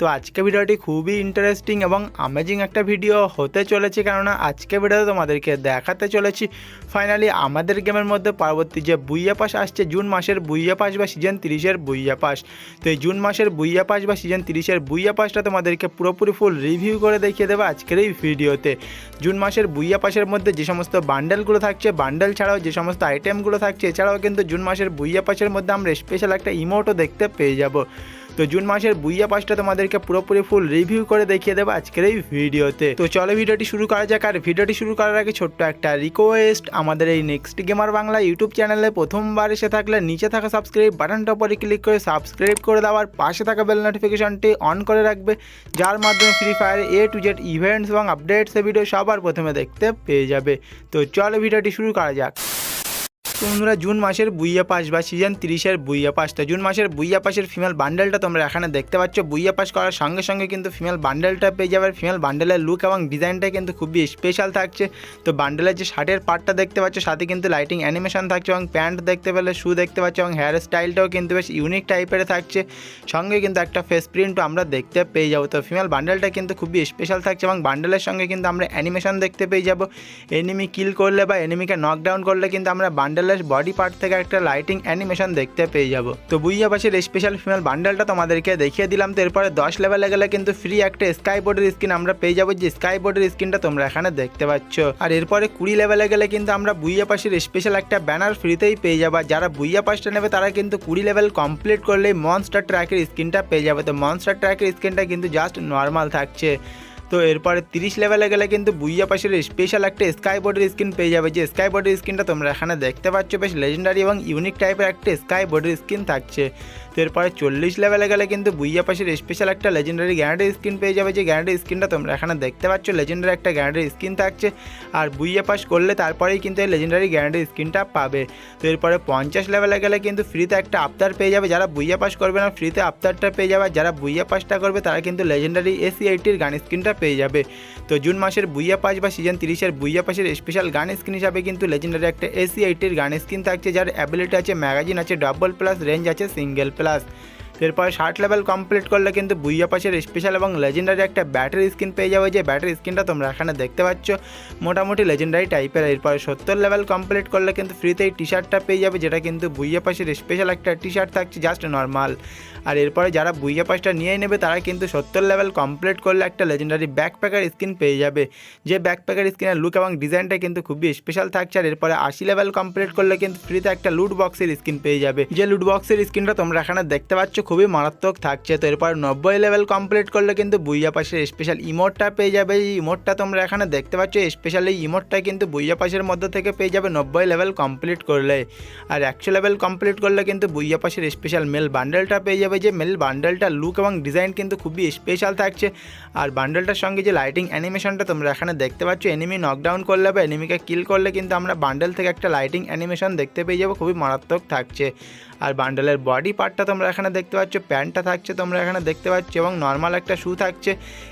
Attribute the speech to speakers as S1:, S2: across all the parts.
S1: তো আজকে ভিডিওটি খুবই ইন্টারেস্টিং এবং অ্যামেজিং একটা ভিডিও হতে চলেছে কেননা আজকে ভিডিওতে তোমাদেরকে দেখাতে চলেছি ফাইনালি আমাদের গেমের মধ্যে পরবর্তী যে বুইয়া পাস আসছে জুন মাসের বুইয়া পাস বা সিজন তিরিশের বুইয়া পাস। তো এই জুন মাসের বুইয়া পাস বা সিজন তিরিশের বুইয়া পাসটা তোমাদেরকে পুরোপুরি ফুল রিভিউ করে দেখিয়ে দেবো আজকের এই ভিডিওতে জুন মাসের বুইয়া পাসের মধ্যে যে সমস্ত বান্ডেলগুলো থাকছে বান্ডেল ছাড়াও যে সমস্ত আইটেমগুলো থাকছে, এছাড়াও কিন্তু জুন মাসের বুইয়া পাসের মধ্যে আমরা স্পেশাল একটা ইমোটও দেখতে পেয়ে যাব। তো জুন মাসের বুইয়া পাসটা তোমাদেরকে পুরোপুরি ফুল রিভিউ করে দেখিয়ে দেবো আজকের এই ভিডিওতে। তো চলো ভিডিওটি শুরু করা যাক, আর ভিডিওটি শুরু করার আগে ছোট্ট একটা রিকোয়েস্ট আমাদের এই নেক্সট গেমার বাংলা ইউটিউব চ্যানেলে প্রথমবার এসে থাকলে নিচে থাকা সাবস্ক্রাইব বাটনটা উপরে ক্লিক করে সাবস্ক্রাইব করে দেওয়ার পাশে থাকা বেল নোটিফিকেশনটি অন করে রাখবে, যার মাধ্যমে free fire A to Z events এবং আপডেটসের ভিডিও সবার প্রথমে দেখতে পেয়ে যাবে। তো চলো ভিডিওটি শুরু করা যাক। তো বন্ধুরা জুন মাসের বুইয়া পাস বা সিজন তিরিশের বুইয়া পাসটা। জুন মাসের বুইয়া পাসের ফিমেল বান্ডেলটা তোমরা এখানে দেখতে পাচ্ছ। বুইয়া পাস করার সঙ্গে সঙ্গে কিন্তু ফিমেল বান্ডেলটা পেয়ে যাবে। ফিমেল বান্ডেলের লুক এবং ডিজাইনটা কিন্তু খুবই স্পেশাল থাকছে। তো বান্ডেলের যে শার্টের পার্টটা দেখতে পাচ্ছ, সাথে কিন্তু লাইটিং অ্যানিমেশন থাকছে এবং প্যান্ট দেখতে পেলে শু দেখতে পাচ্ছ এবং হেয়ার স্টাইলটাও কিন্তু বেশ ইউনিক টাইপের থাকছে। সঙ্গে কিন্তু একটা ফেস প্রিন্টও আমরা দেখতে পেয়ে যাব। তো ফিমেল বান্ডেলটা কিন্তু খুবই স্পেশাল থাকছে এবং বান্ডেলের সঙ্গে কিন্তু আমরা অ্যানিমেশন দেখতে পেয়ে যাব। এনিমি কিল করলে বা এনিমিকে নকডাউন করলে কিন্তু আমরা বান্ডেলের বডি পার্ট থেকে একটা লাইটিং অ্যানিমেশন দেখতে পেয়ে যাব। তো বুইয়া পাশের স্পেশাল ফিমেল বান্ডেলটা তোমাদেরকে দেখিয়ে দিলাম, তো এরপরে দশ লেভেলে গেলে কিন্তু ফ্রি একটা স্কাই বোর্ডের স্ক্রিন আমরা পেয়ে যাব, যে স্কাই বোর্ডের স্ক্রিনটা তোমরা এখানে দেখতে পাচ্ছ। আর এরপরে কুড়ি লেভেলে গেলে কিন্তু আমরা বুইয়া পাশের স্পেশাল একটা ব্যানার ফ্রিতেই পেয়ে যাব যারা বুইয়া পাশটা নেবে তারা কিন্তু কুড়ি লেভেল কমপ্লিট করলেই মনস্টার ট্র্যাকের স্ক্রিনটা পেয়ে যাবে। তো মনস্টার ট্র্যাকের স্ক্রিনটা কিন্তু জাস্ট নর্মাল থাকছে। তো এরপরে তিরিশ লেভেলে গেলে কিন্তু বুইয়া পাশের স্পেশাল একটা স্কাই বোর্ডের স্ক্রিন পেয়ে যাবে। যে স্কাই বোর্ডের স্ক্রিনটা তোমরা এখানে দেখতে পাচ্ছ, বেশ লেজেন্ডারি এবং ইউনিক টাইপের একটা স্কাই বোর্ডের স্ক্রিন থাকছে। এরপরে চল্লিশ লেভেলে গেলে কিন্তু বুইয়া পাশের স্পেশাল একটা লেজেন্ডারি গ্যারান্টি স্ক্রিন পেয়ে যাবে। যে গ্যারান্টি স্কিনটা তোমরা এখানে দেখতে পাচ্ছ লেজেন্ডারি একটা গ্যারান্টি স্ক্রিন থাকছে। আর বুইয়া পাস করলে তারপরেই কিন্তু এই লেজেন্ডারি গ্যারান্টি স্ক্রিনটা পাবে। তো এরপরে পঞ্চাশ লেভেলে গেলে কিন্তু ফ্রিতে একটা আফতার পেয়ে যাবে। যারা বুইয়া পাস করবে না ফ্রিতে আফতারটা পেয়ে যাবে। যারা বুইয়া পাসটা করবে, তারা কিন্তু লেজেন্ডারি এসি এইটির গান স্ক্রিনটা পেয়ে যাবে। তো জুন মাসের বুইয়া পাস বা সিজন তিরিশের বুইয়া পাসের স্পেশাল গান স্ক্রিন হিসাবে কিন্তু লেজেন্ডারি একটা এসি এইটির গান স্ক্রিন থাকছে। যার অ্যাবিলিটি আছে ম্যাগাজিন আছে ডাবল প্লাস রেঞ্জ আছে সিঙ্গেল প্লাস plus এরপরে ষাট লেভেল কমপ্লিট করলে কিন্তু বুইয়া পাশের স্পেশাল এবং লেজেন্ডারি একটা ব্যাটারি স্ক্রিন পেয়ে যাবে। যে ব্যাটারি স্ক্রিনটা তোমরা এখানে দেখতে পাচ্ছ, মোটামুটি লেজেন্ডারি টাইপের এরপরে সত্তর লেভেল কমপ্লিট করলে কিন্তু ফ্রিতে এই টি শার্টটা পেয়ে যাবে, যেটা কিন্তু বুইয়া পাশের স্পেশাল একটা টি শার্ট থাকছে জাস্ট নর্মাল আর এরপরে যারা বুইয়া পাসটা নিয়ে নেবে, তারা কিন্তু সত্তর লেভেল কমপ্লিট করলে একটা লেজেন্ডারি ব্যাকপ্যাকার স্কিন পেয়ে যাবে। যে ব্যাকপ্যাকার স্কিনের লুক এবং ডিজাইনটা কিন্তু খুবই স্পেশাল থাকছে, আর এরপরে আশি লেভেল কমপ্লিট করলে কিন্তু ফ্রিতে একটা লুট বক্সের স্কিন পেয়ে যাবে। যে লুট বক্সের স্কিনটা তোমরা এখানে দেখতে পাচ্ছ খুবই মারাত্মক থাকছে। তো এরপর নব্বই লেভেল কমপ্লিট করলে কিন্তু বুইয়া পাশের স্পেশাল ইমোটটা পেয়ে যাবে। এই ইমোটটা তোমরা এখানে দেখতে পাচ্ছ স্পেশাল এই ইমোটটা কিন্তু বুইয়া পাশের মধ্যে থেকে পেয়ে যাবে নব্বই লেভেল কমপ্লিট করলে। আর একশো লেভেল কমপ্লিট করলে কিন্তু বুইয়া পাশের স্পেশাল মেল বান্ডেলটা পেয়ে যাবে। যে মেল বান্ডেলটার লুক এবং ডিজাইন কিন্তু খুবই স্পেশাল থাকছে। আর বান্ডেলটার সঙ্গে যে লাইটিং অ্যানিমেশনটা তোমরা এখানে দেখতে পাচ্ছ এনিমি নকডাউন করলে বা এনিমিকে কিল করলে কিন্তু আমরা বান্ডেল থেকে একটা লাইটিং অ্যানিমেশন দেখতে পেয়ে যাব। খুবই মারাত্মক থাকছে। আর বান্ডেলের বডি পার্টটা তোমরা এখানে দেখতে পাচ্ছ প্যান্টটা থাকছে, তোমরা এখানে দেখতে পাচ্ছ, এবং নর্মাল একটা শু থাকছে,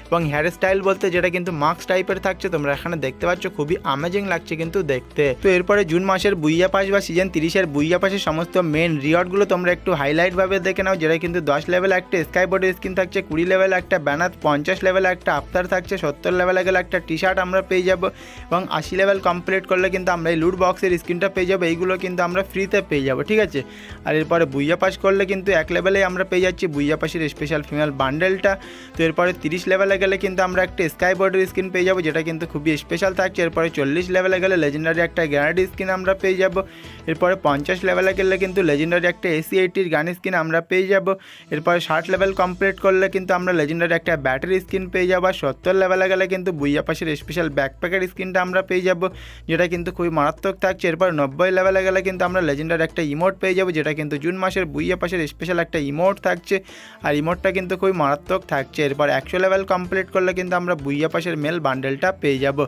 S1: এবং হেয়ার স্টাইল বলতে যেটা কিন্তু মাস্ক টাইপের থাকছে, তোমরা এখানে দেখতে পাচ্ছ, খুবই আমেজিং লাগছে কিন্তু দেখতে। তো এরপরে জুন মাসের বুইয়া পাস বা সিজন তিরিশের বুইয়া পাসের সমস্ত মেন রিওয়ার্ডগুলো তোমরা একটু হাইলাইটভাবে দেখে নাও, যেটা কিন্তু দশ লেভেল একটা স্কাই বোর্ডের স্কিন থাকছে, কুড়ি লেভেল একটা ব্যানার পঞ্চাশ লেভেল একটা আফতার থাকছে, সত্তর লেভেলে গেলে একটা টি শার্ট আমরা পেয়ে যাব, এবং আশি লেভেল কমপ্লিট করলে কিন্তু আমরা এই লুট বক্সের স্ক্রিনটা পেয়ে যাব, এইগুলো কিন্তু আমরা ফ্রিতে পেয়ে যাব, ঠিক আছে? আর এরপরে বুইয়া পাস করলে কিন্তু এক লেভেলেই আমরা পেয়ে যাচ্ছি বুইয়া পাসের স্পেশাল ফিমেল বান্ডেলটা তো এরপরে তিরিশ লেভেলে গেলে কিন্তু আমরা একটা স্কাই বোর্ডের স্ক্রিন পেয়ে যাব, যেটা কিন্তু খুবই স্পেশাল থাকছে। এরপরে চল্লিশ লেভেলে গেলে লেজেন্ডারি একটা গ্যারান্টি স্কিন আমরা পেয়ে যাব। এরপরে পঞ্চাশ লেভেলে গেলে কিন্তু লেজেন্ডারি একটা এসি এইটির গান স্কিন আমরা পেয়ে যাব। এরপরে ষাট লেভেল কমপ্লিট করলে কিন্তু আমরা লেজেন্ডারি একটা ব্যাটারি স্কিন পেয়ে যাব। আর সত্তর লেভেলে গেলে কিন্তু বুইয়া পাশের স্পেশাল ব্যাকপ্যাকের স্কিনটা আমরা পেয়ে যাব, যেটা কিন্তু খুবই মারাত্মক থাকছে। এরপর নব্বই লেভেলে গেলে কিন্তু আমরা লেজেন্ডারি একটা ইমোট পেয়ে যাব, যেটা কিন্তু জুন মাসের বুইয়া পাশের স্পেশাল একটা ইমোট থাকছে, আর ইমোটটা কিন্তু খুবই মারাত্মক থাকছে। এরপর একশো লেভেল কমপ্লিট করলে কিন্তু আমরা বুইয়া পাশের মেল বান্ডেলটা পেয়ে যাব।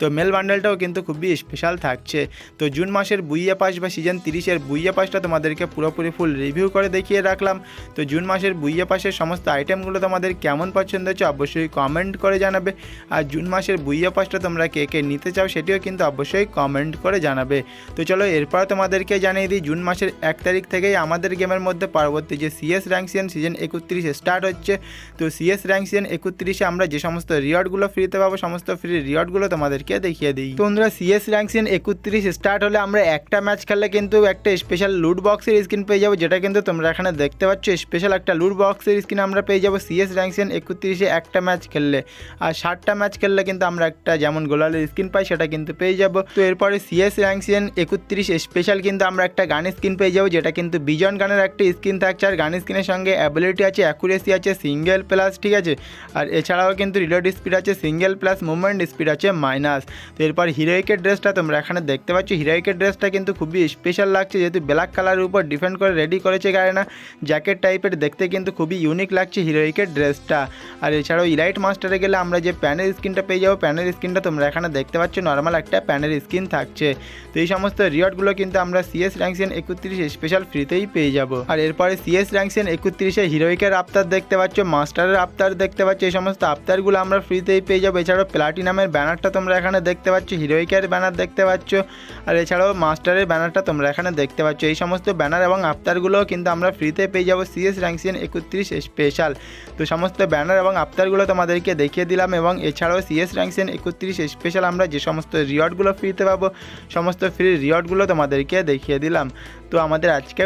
S1: তো মেল বান্ডেলটাও কিন্তু খুবই স্পেশাল থাকছে। তো জুন মাসের বুইয়া পাস বা সিজন তিরিশের বুইয়া পাসটা তোমাদেরকে পুরোপুরি ফুল রিভিউ করে দেখিয়ে রাখলাম। তো জুন মাসের বুইয়া পাশের সমস্ত আইটেমগুলো তোমাদের কেমন পছন্দ হচ্ছে অবশ্যই কমেন্ট করে জানাবে। আর জুন মাসের বুইয়া পাসটা তোমরা কে কে নিতে চাও সেটিও কিন্তু অবশ্যই কমেন্ট করে জানাবে। তো চলো এরপর তোমাদেরকে জানিয়ে দিই, জুন মাসের এক তারিখ থেকেই আমাদের গেমের মধ্যে পরবর্তী যে সিএস র্যাঙ্কসিয়ান সিজন একত্রিশে স্টার্ট হচ্ছে। তো সিএস র্যাঙ্কসিয়ান একত্রিশে আমরা যে সমস্ত রিওয়ার্ডগুলো ফ্রিতে পাবো, সমস্ত ফ্রি রিওয়ার্ডগুলো তোমাদেরকে দেখিয়ে দিই। তো বন্ধুরা সিএস র্যাঙ্কসিয়ান একত্রিশ স্টার্ট হলে আমরা একটা ম্যাচ খেললে কিন্তু একটা স্পেশাল লুট বক্সের স্ক্রিন পেয়ে যাব, যেটা কিন্তু তোমরা এখানে দেখতে পাচ্ছ স্পেশাল একটা লুট বক্সের স্ক্রিন আমরা পেয়ে যাব সিএস র্যাঙ্কসিয়ান একত্রিশে একটা ম্যাচ খেললে। আর ষাটটা ম্যাচ খেললে কিন্তু আমরা একটা যেমন গোলালের স্কিন পাই, সেটা কিন্তু পেয়ে যাব। তো এরপরে সিএস র্যাঙ্কসিয়ান একত্রিশ স্পেশাল কিন্তু আমরা একটা গানের স্কিন পেয়ে যাব, যেটা কিন্তু বিজন গানের একটা স্ক্রিন থাকছে আর গানের স্ক্রিনের সঙ্গে অ্যাবিলিটি আছে, অ্যাকুরেসি আছে, সিঙ্গেল প্লাস, ঠিক আছে? আর এছাড়াও কিন্তু রিলোড স্পিড আছে, সিঙ্গেল প্লাস, মুভমেন্ট স্পিড আছে, মাইনাস। তো এরপর হিরোইকের ড্রেসটা তোমরা এখানে দেখতে পাচ্ছ। হিরোইকের ড্রেসটা কিন্তু খুবই স্পেশাল লাগছে, যেহেতু ব্ল্যাক কালারের উপর ডিফেন্ড করে রেডি করেছে গায়ে না জ্যাকেট টাইপের দেখতে কিন্তু খুবই ইউনিক লাগছে হিরোইকের ড্রেসটা। আর এছাড়াও ইলাইট মাস্টারে গেলে আমরা যে প্যানের স্কিনটা পেয়ে যাব প্যানের স্ক্রিনটা তোমরা এখানে দেখতে পাচ্ছ নর্মাল একটা প্যানের স্ক্রিন থাকছে। তো এই সমস্ত রিওয়ার্ডগুলো কিন্তু আমরা সিএস র্যাঙ্কসিয়ান একত্রিশ স্পেশাল ফ্রিতেই পেয়ে যাব। আর এরপরে সিএস র্যাঙ্কসিয়ান একত্রিশে হিরোইকের আফতার দেখতে পাচ্ছ, মাস্টারের আফতার দেখতে পাচ্ছ, এই সমস্ত আফতারগুলো আমরা ফ্রিতেই পেয়ে যাব। এছাড়াও প্লাটিনামের ব্যানারটা তোমরা এখানে দেখতে পাচ্ছ, হিরোইকের ব্যানার দেখতে পাচ্ছ, আর এছাড়াও মাস্টারের ব্যানারটা তোমরা এখানে দেখতে পাচ্ছ। এই সমস্ত ব্যানার এবং আফতারগুলোও কিন্তু আমরা ফ্রিতে পেয়ে যাব সিএস র্যাঙ্কসিয়ান একত্রিশ স্পেশাল তো সমস্ত ব্যানার এবং আফতারগুলো তোমাদেরকে দেখিয়ে দিলাম এবং এছাড়াও সিএস র্যাঙ্কসিয়ান একত্রিশ স্পেশাল আমরা যে সমস্ত রিওয়ার্ডগুলো ফ্রিতে পাবো, সমস্ত ফ্রি রিওয়ার্ডগুলো তোমাদেরকে দেখিয়ে দিলাম। তো আমাদের আজকের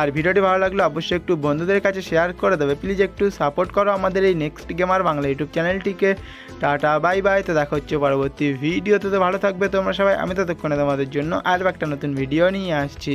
S1: আর ভিডিওটি ভালো লাগলে অবশ্যই একটু বন্ধুদের কাছে শেয়ার করে দেবে। প্লিজ একটু সাপোর্ট করো আমাদের এই নেক্সট গেমার বাংলা ইউটিউব চ্যানেলটিকে টাটা বাই বাই তো দেখা হচ্ছে পরবর্তী ভিডিওতে তো ভালো থাকবে তোমরা সবাই, আমি ততক্ষণে তোমাদের জন্য আর একটা নতুন ভিডিও নিয়ে আসছি।